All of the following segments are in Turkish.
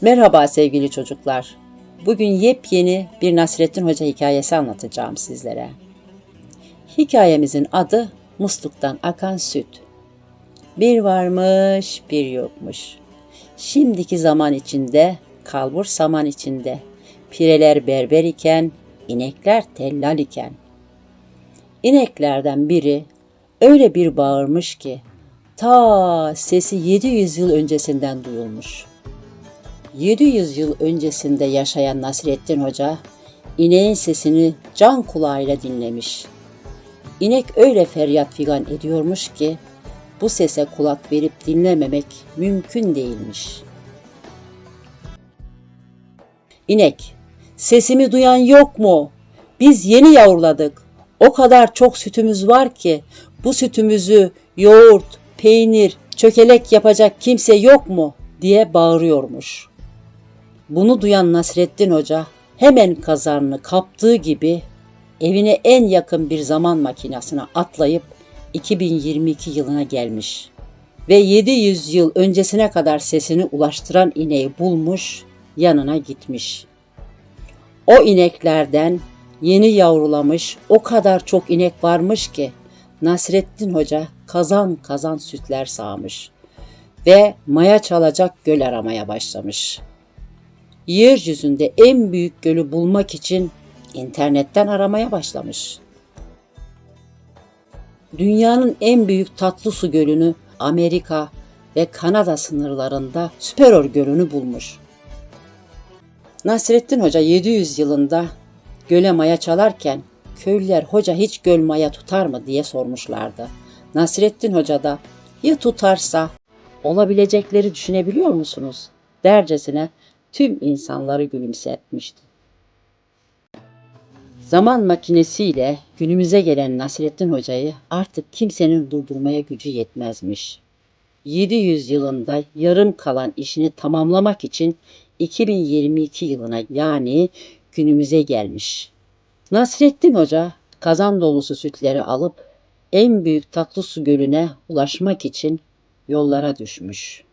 Merhaba sevgili çocuklar. Bugün yepyeni bir Nasrettin Hoca hikayesi anlatacağım sizlere. Hikayemizin adı Musluktan Akan Süt. Bir varmış, bir yokmuş. Şimdiki zaman içinde, kalbur saman içinde. Pireler berber iken, inekler tellal iken. İneklerden biri öyle bir bağırmış ki, ta sesi 700 yıl öncesinden duyulmuş.'' 700 yıl öncesinde yaşayan Nasrettin Hoca, ineğin sesini can kulağıyla dinlemiş. İnek öyle feryat figan ediyormuş ki, bu sese kulak verip dinlememek mümkün değilmiş. İnek, sesimi duyan yok mu? Biz yeni yavruladık. O kadar çok sütümüz var ki, bu sütümüzü yoğurt, peynir, çökelek yapacak kimse yok mu? diye bağırıyormuş.'' Bunu duyan Nasrettin Hoca hemen kazanını kaptığı gibi evine en yakın bir zaman makinesine atlayıp 2022 yılına gelmiş ve 700 yıl öncesine kadar sesini ulaştıran ineği bulmuş, yanına gitmiş. O ineklerden yeni yavrulamış o kadar çok inek varmış ki Nasrettin Hoca kazan kazan sütler sağmış ve maya çalacak göl aramaya başlamış.'' Yeryüzünde en büyük gölü bulmak için internetten aramaya başlamış. Dünyanın en büyük tatlı su gölünü Amerika ve Kanada sınırlarında Süperor Gölü'nü bulmuş. Nasrettin Hoca 700 yılında göle maya çalarken köylüler hoca hiç göl maya tutar mı diye sormuşlardı. Nasrettin Hoca da ya tutarsa olabilecekleri düşünebiliyor musunuz? dercesine tüm insanları gülümsetmişti. Zaman makinesiyle günümüze gelen Nasrettin Hoca'yı artık kimsenin durdurmaya gücü yetmezmiş. 700 yılında yarım kalan işini tamamlamak için 2022 yılına yani günümüze gelmiş. Nasrettin Hoca kazan dolusu sütleri alıp en büyük tatlı su gölüne ulaşmak için yollara düşmüş.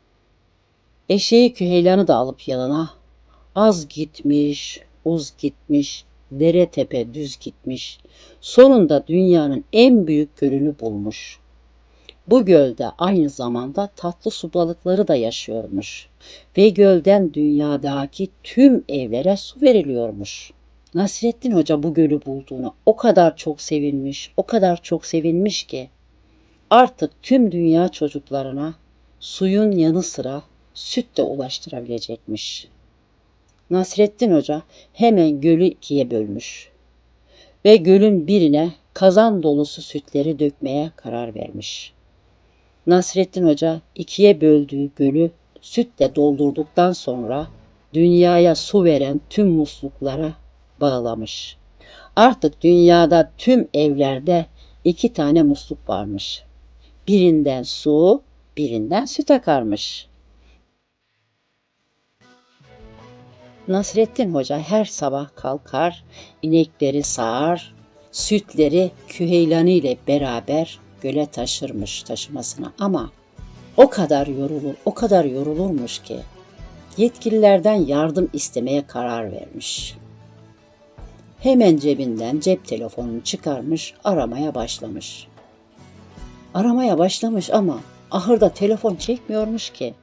Eşeği Küheylan'ı da alıp yanına az gitmiş, uz gitmiş, dere tepe düz gitmiş. Sonunda dünyanın en büyük gölünü bulmuş. Bu gölde aynı zamanda tatlı su balıkları da yaşıyormuş ve gölden dünyadaki tüm evlere su veriliyormuş. Nasrettin Hoca bu gölü bulduğunu o kadar çok sevinmiş, o kadar çok sevinmiş ki artık tüm dünya çocuklarına suyun yanı sıra süt de ulaştırabilecekmiş. Nasrettin Hoca hemen gölü ikiye bölmüş ve gölün birine kazan dolusu sütleri dökmeye karar vermiş. Nasrettin Hoca ikiye böldüğü gölü sütle doldurduktan sonra dünyaya su veren tüm musluklara bağlamış. Artık dünyada tüm evlerde iki tane musluk varmış. Birinden su, birinden süt akarmış. Nasrettin Hoca her sabah kalkar, inekleri sağar, sütleri küheylanı ile beraber göle taşırmış taşımasına ama o kadar yorulur, o kadar yorulurmuş ki yetkililerden yardım istemeye karar vermiş. Hemen cebinden cep telefonunu çıkarmış, aramaya başlamış. Aramaya başlamış ama ahırda telefon çekmiyormuş ki.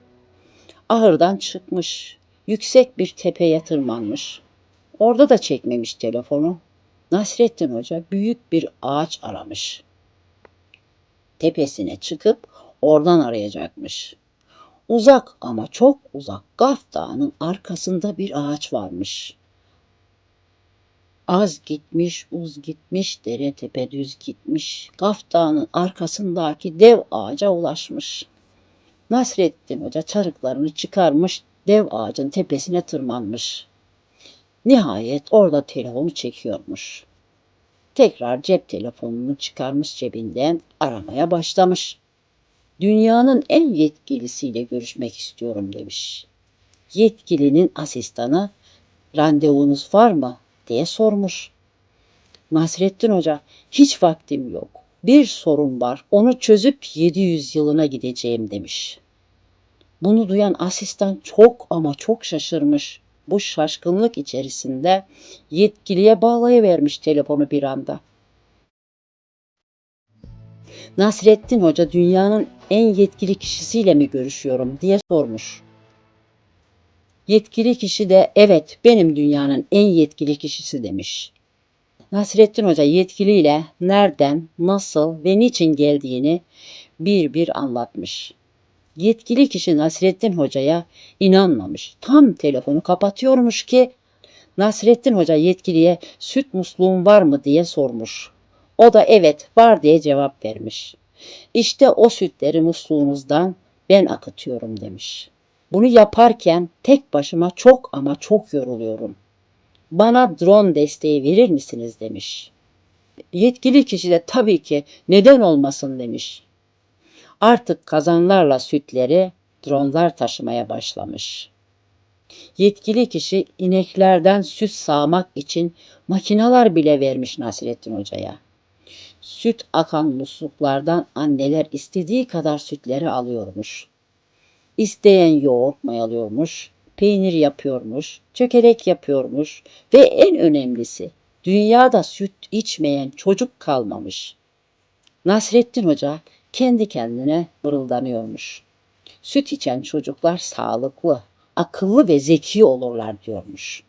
Ahırdan çıkmış, yüksek bir tepeye tırmanmış. Orada da çekmemiş telefonu. Nasrettin Hoca büyük bir ağaç aramış. Tepesine çıkıp oradan arayacakmış. Uzak ama çok uzak Gaf Dağı'nın arkasında bir ağaç varmış. Az gitmiş, uz gitmiş, dere tepe düz gitmiş. Gaf Dağı'nın arkasındaki dev ağaca ulaşmış. Nasrettin Hoca çarıklarını çıkarmış, dev ağacın tepesine tırmanmış. Nihayet orada telefonu çekiyormuş. Tekrar cep telefonunu çıkarmış cebinden aramaya başlamış. Dünyanın en yetkilisiyle görüşmek istiyorum demiş. Yetkilinin asistanı randevunuz var mı diye sormuş. Nasrettin Hoca hiç vaktim yok. Bir sorun var onu çözüp 700 yılına gideceğim demiş. Bunu duyan asistan çok ama çok şaşırmış. Bu şaşkınlık içerisinde yetkiliye bağlayıvermiş telefonu bir anda. Nasrettin Hoca dünyanın en yetkili kişisiyle mi görüşüyorum diye sormuş. Yetkili kişi de evet benim dünyanın en yetkili kişisi demiş. Nasrettin Hoca yetkiliyle nereden, nasıl ve niçin geldiğini bir bir anlatmış. Yetkili kişi Nasrettin Hoca'ya inanmamış. Tam telefonu kapatıyormuş ki Nasrettin Hoca yetkiliye süt musluğun var mı diye sormuş. O da evet var diye cevap vermiş. İşte o sütleri musluğunuzdan ben akıtıyorum demiş. Bunu yaparken tek başıma çok ama çok yoruluyorum. Bana drone desteği verir misiniz demiş. Yetkili kişi de tabii ki neden olmasın demiş. Artık kazanlarla sütleri dronlar taşımaya başlamış. Yetkili kişi ineklerden süt sağmak için makineler bile vermiş Nasrettin Hoca'ya. Süt akan musluklardan anneler istediği kadar sütleri alıyormuş. İsteyen yoğurt mayalıyormuş, peynir yapıyormuş, çökelek yapıyormuş ve en önemlisi dünyada süt içmeyen çocuk kalmamış. Nasrettin Hoca kendi kendine mırıldanıyormuş. Süt içen çocuklar sağlıklı, akıllı ve zeki olurlar diyormuş.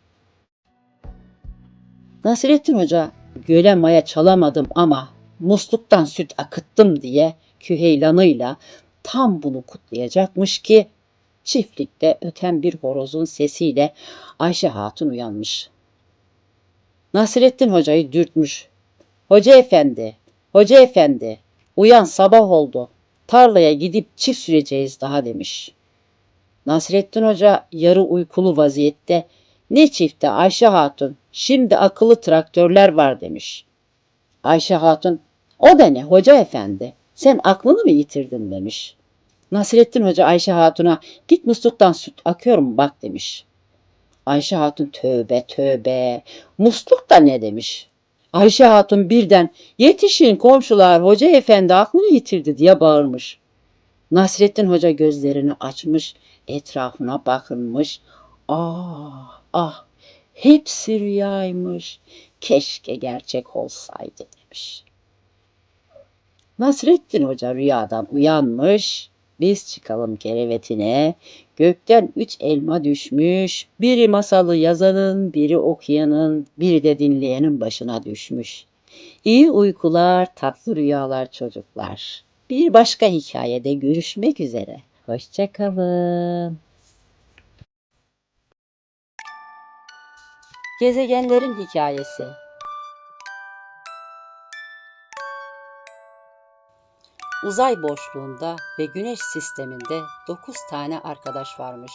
Nasrettin Hoca göle maya çalamadım ama musluktan süt akıttım diye küheylanıyla tam bunu kutlayacakmış ki çiftlikte öten bir horozun sesiyle Ayşe Hatun uyanmış. Nasrettin Hoca'yı dürtmüş. Hoca efendi, hoca efendi, uyan sabah oldu. Tarlaya gidip çift süreceğiz daha demiş. Nasrettin Hoca yarı uykulu vaziyette ne çifte Ayşe Hatun şimdi akıllı traktörler var demiş. Ayşe Hatun o da ne hoca efendi sen aklını mı yitirdin demiş. Nasrettin Hoca Ayşe Hatun'a git musluktan süt akıyor mu bak demiş. Ayşe Hatun tövbe tövbe musluk da ne demiş. Ayşe Hatun birden yetişin komşular hoca efendi aklını yitirdi diye bağırmış. Nasrettin Hoca gözlerini açmış etrafına bakınmış. Ah ah hepsi rüyaymış. Keşke gerçek olsaydı demiş. Nasrettin Hoca rüyadan uyanmış. Biz çıkalım kerevetine. Gökten üç elma düşmüş. Biri masalı yazanın, biri okuyanın, biri de dinleyenin başına düşmüş. İyi uykular, tatlı rüyalar çocuklar. Bir başka hikayede görüşmek üzere. Hoşçakalın. Gezegenlerin hikayesi. Uzay boşluğunda ve güneş sisteminde 9 tane arkadaş varmış.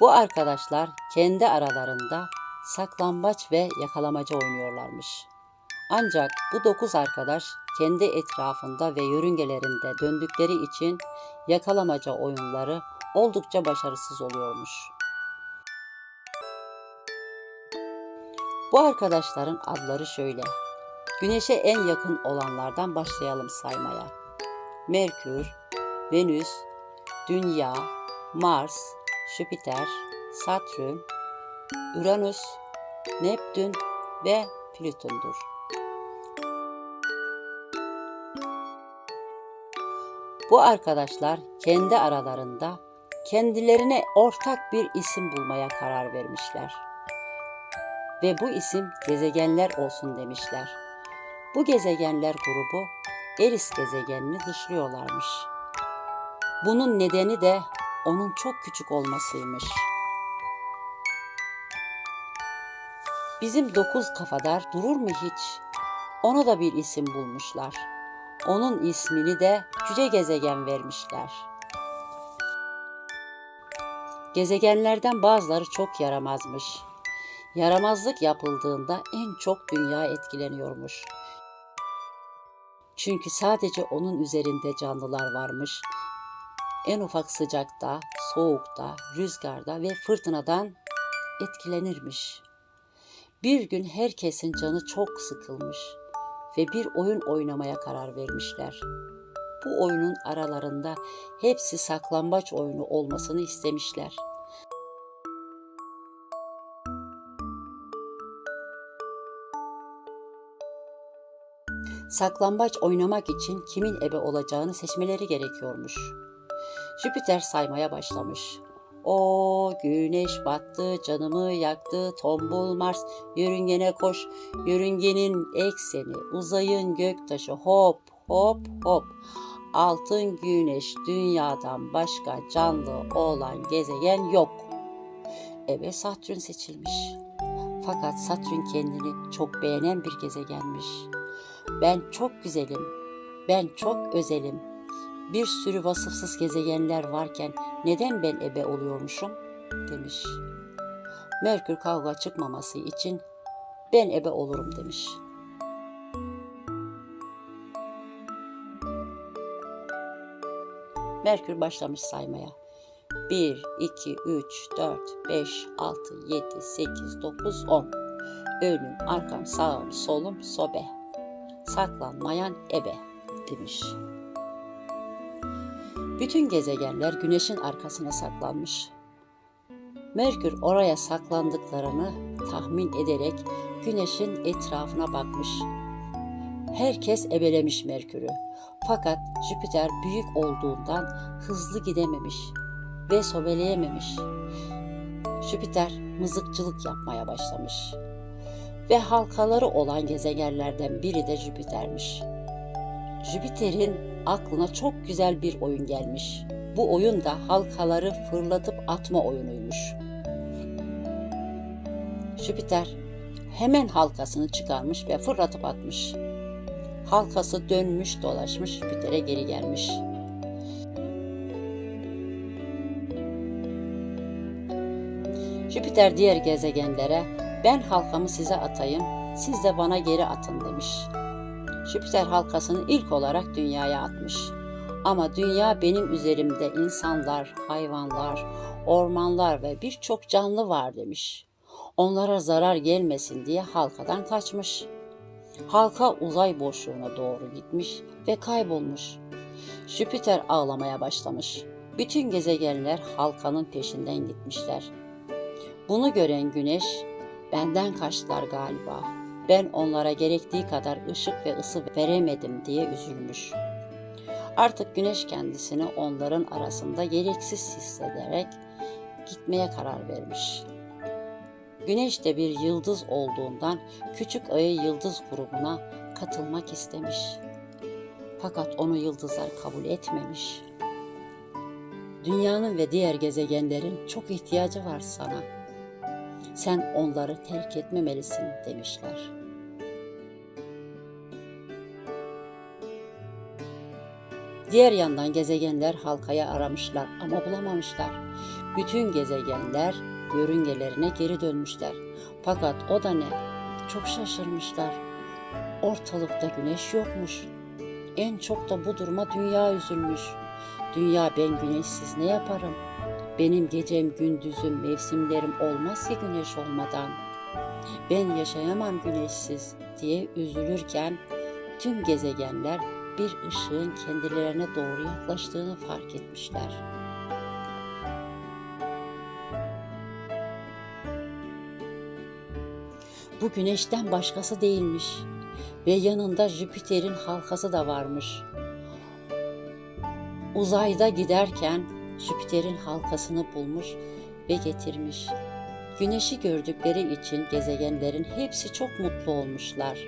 Bu arkadaşlar kendi aralarında saklambaç ve yakalamaca oynuyorlarmış. Ancak bu 9 arkadaş kendi etrafında ve yörüngelerinde döndükleri için yakalamaca oyunları oldukça başarısız oluyormuş. Bu arkadaşların adları şöyle. Güneşe en yakın olanlardan başlayalım saymaya. Merkür, Venüs, Dünya, Mars, Jüpiter, Satürn, Uranüs, Neptün ve Plüton'dur. Bu arkadaşlar kendi aralarında kendilerine ortak bir isim bulmaya karar vermişler. Ve bu isim gezegenler olsun demişler. Bu gezegenler grubu Eris gezegenini dışlıyorlarmış. Bunun nedeni de onun çok küçük olmasıymış. Bizim dokuz kafadar durur mu hiç? Ona da bir isim bulmuşlar. Onun ismini de cüce gezegen vermişler. Gezegenlerden bazıları çok yaramazmış. Yaramazlık yapıldığında en çok dünya etkileniyormuş. Çünkü sadece onun üzerinde canlılar varmış. En ufak sıcakta, soğukta, rüzgarda ve fırtınadan etkilenirmiş. Bir gün herkesin canı çok sıkılmış ve bir oyun oynamaya karar vermişler. bu oyunun aralarında hepsi saklambaç oyunu olmasını istemişler. Saklambaç oynamak için kimin ebe olacağını seçmeleri gerekiyormuş. Jüpiter saymaya başlamış. O güneş battı, canımı yaktı, tombul Mars, yörüngene koş, yörüngenin ekseni, uzayın göktaşı, hop hop hop. Altın güneş dünyadan başka canlı olan gezegen yok. Ebe Satürn seçilmiş. Fakat Satürn kendini çok beğenen bir gezegenmiş. Ben çok güzelim, ben çok özelim. Bir sürü vasıfsız gezegenler varken neden ben ebe oluyormuşum? demiş. Merkür kavga çıkmaması için ben ebe olurum demiş. Merkür başlamış saymaya. 1, 2, 3, 4, 5, 6, 7, 8, 9, 10. Önüm, arkam, sağım, solum, sobe. Saklanmayan ebe demiş. Bütün gezegenler güneşin arkasına saklanmış. Merkür oraya saklandıklarını tahmin ederek güneşin etrafına bakmış. Herkes ebelemiş Merkür'ü. Fakat Jüpiter büyük olduğundan hızlı gidememiş ve sobeleyememiş. Jüpiter mızıkçılık yapmaya başlamış. Ve halkaları olan gezegenlerden biri de Jüpiter'miş. Jüpiter'in aklına çok güzel bir oyun gelmiş. Bu oyun da halkaları fırlatıp atma oyunuymuş. Jüpiter hemen halkasını çıkarmış ve fırlatıp atmış. Halkası dönmüş dolaşmış Jüpiter'e geri gelmiş. Jüpiter diğer gezegenlere ben halkamı size atayım, siz de bana geri atın demiş. Jüpiter halkasını ilk olarak dünyaya atmış. Ama dünya benim üzerimde insanlar, hayvanlar, ormanlar ve birçok canlı var demiş. Onlara zarar gelmesin diye halkadan kaçmış. Halka uzay boşluğuna doğru gitmiş ve kaybolmuş. Jüpiter ağlamaya başlamış. Bütün gezegenler halkanın peşinden gitmişler. Bunu gören Güneş, benden kaçtılar galiba. Ben onlara gerektiği kadar ışık ve ısı veremedim diye üzülmüş. Artık Güneş kendisini onların arasında gereksiz hissederek gitmeye karar vermiş. Güneş de bir yıldız olduğundan küçük ayı yıldız grubuna katılmak istemiş. Fakat onu yıldızlar kabul etmemiş. Dünyanın ve diğer gezegenlerin çok ihtiyacı var sana. Sen onları terk etmemelisin demişler. Diğer yandan gezegenler halkaya aramışlar ama bulamamışlar. Bütün gezegenler yörüngelerine geri dönmüşler. Fakat o da ne? Çok şaşırmışlar. Ortalıkta güneş yokmuş. En çok da bu duruma dünya üzülmüş. Dünya ben güneşsiz ne yaparım? Benim gecem gündüzüm mevsimlerim olmaz ki güneş olmadan. Ben yaşayamam güneşsiz diye üzülürken tüm gezegenler bir ışığın kendilerine doğru yaklaştığını fark etmişler. Bu güneşten başkası değilmiş ve yanında Jüpiter'in halkası da varmış. Uzayda giderken Jüpiter'in halkasını bulmuş ve getirmiş. Güneşi gördükleri için gezegenlerin hepsi çok mutlu olmuşlar.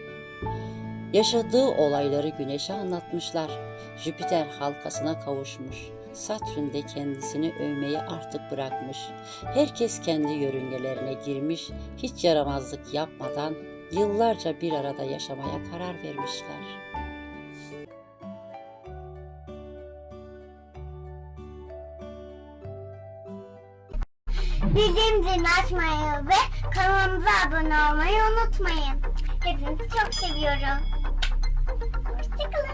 Yaşadığı olayları güneşe anlatmışlar. Jüpiter halkasına kavuşmuş. Satürn de kendisini övmeyi artık bırakmış. Herkes kendi yörüngelerine girmiş, hiç yaramazlık yapmadan yıllarca bir arada yaşamaya karar vermişler. Bildiğim açmayı ve kanalımıza abone olmayı unutmayın. Hepinizi çok seviyorum. Hoşçakalın.